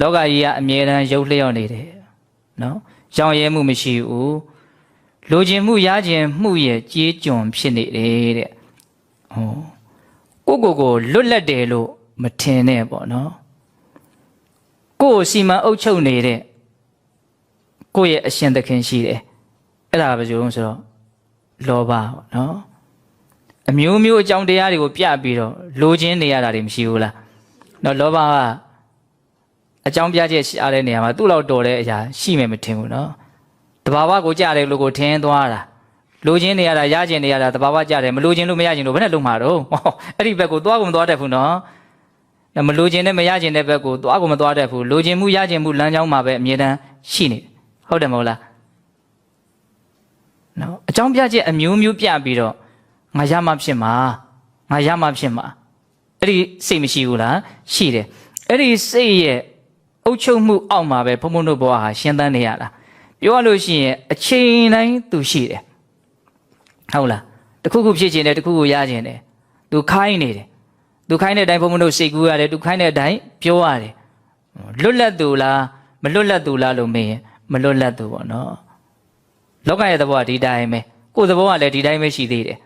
လောကကြီးကအမြဲတမ်းရုပ်လျော့နေတယ်နော်ရောင်ရဲမှုမရှိဘူးလိုချင်မှုရခြင်းမှုရဲ့ကြေးကျွန်ဖြစ်နေတယ်တဲ့ဟောကိုကိုကိုလွတ်လပ်တယ်လို့မထင်နဲ့ပေါ့နော်ကိုယ်ကိုစီမံအုပ်ချုပ်နေတဲ့ကိုယ့်ရဲ့အရှင်သခင်ရှိတယ်အဲ့ဒါကဘာလို့လဲဆိုတော့လောဘပေါ့နော်အမျိုးမျိုးအကြောင်းတရားတွေကိုပြပြီးတော့လိုချင်နေရတာတွေမရှိဘူးလားနော်လောဘက အကြောင်းပြချက်ရှားတဲ့နေရာမှာသူ့လောက်တော်တဲ့အရာရှိမယ်မထင်ဘူးနော်တဘာဝကိုကြားတယ်လို့ကိုထင်သွားတာလိုချင်နေရတာရချင်နေရတာတဘာဝကြားတယ်မလိုချင်လို့မရချင်လို့ဘယ်နဲ့လုံးမှာတော့ဟောအဲ့ဒီဘက်ကိုသွားကုန်သွားတတ်ဘူးနော်မလိုချင်နဲ့မရချင်တဲ့ဘက်ကိုသွားကုန်မသွားတတ်ဘူးလိုချင်မှုရချင်မှုလမ်းကြောင်းမှာပဲအမြဲတမ်းရှိနေတယ်ဟုတ်တယ်မဟုတ်လားနော်အကြောင်းပြချက်အမျိုးမျိုးပြပြီးတော့ငါရမှဖြစ်မှာငါရမှဖြစ်မှာအဲ့ဒီစိတ်မရှိဘူးလားရှိတယ်အဲ့ဒီစိတ်ရဲ့ အုပ်ချုပ်မှုအောက်မှာပဲဘုံဘုံတို့ဘဝဟာရှင်းတန်းနေရတာပြောရလို့ရှိရင်အချိန်တိုင်းသူရှိတယ်ဟုတ်လားတခုခုဖြစ်ခြင်းတယ်တခုခုရခြင်းတယ်သူခိုင်းနေတယ်သူခိုင်းတဲ့အတိုင်းဘုံဘုံတို့စိတ်ကူးရတယ်သူခိုင်းတဲ့အတိုင်းပြောရတယ်လွတ်လပ်သူလားမလွတ်လပ်သူလားလို့မေးရင်မလွတ်လပ်သူပေါ့နော်လောကရဲ့သဘောကဒီတိုင်းပဲကိုယ်သဘောကလည်းဒီတိုင်းပဲရှိသေးတယ်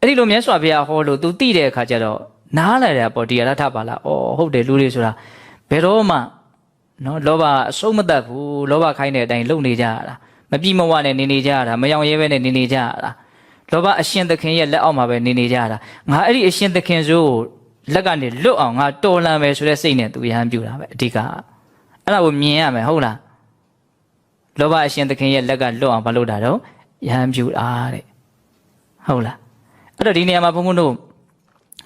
အဲ့ဒီလိုမြတ်စွာဘုရားဟောလို့ तू သိတဲ့အခါကျတော့နားလာတယ်ပေါ့ဒီရထပါလားအော်ဟုတ်တယ်လူတွေဆိုတာဘယ်တော့မှ နော်လောဘအဆုံးမတတ်ဘူးလောဘခိုင်းတဲ့အတိုင်းလုပ်နေကြရတာမပြိမဝနဲ့နေနေကြရတာမယောင်ရဲပဲနဲ့နေနေကြရတာလောဘအရှင်သခင်ရဲ့လက်အောက်မှာပဲနေနေကြရတာငါအဲ့ဒီအရှင်သခင်ဆိုလက်ကနေလွတ်အောင်ငါတော်လန်မယ်ဆိုတဲ့စိတ်နဲ့သူရဟန်းပြူတာပဲအဓိကအဲ့ဒါကိုမြင်ရမယ်ဟုတ်လားလောဘအရှင်သခင်ရဲ့လက်ကလွတ်အောင်မလုပ်တာတော့ယဟန်ပြူတာတဲ့ဟုတ်လားအဲ့တော့ဒီနေရာမှာဘုန်းဘုန်းတို့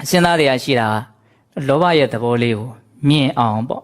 စဉ်းစားတရားရှိတာကလောဘရဲ့သဘောလေးကိုမြင်အောင်ပေါ့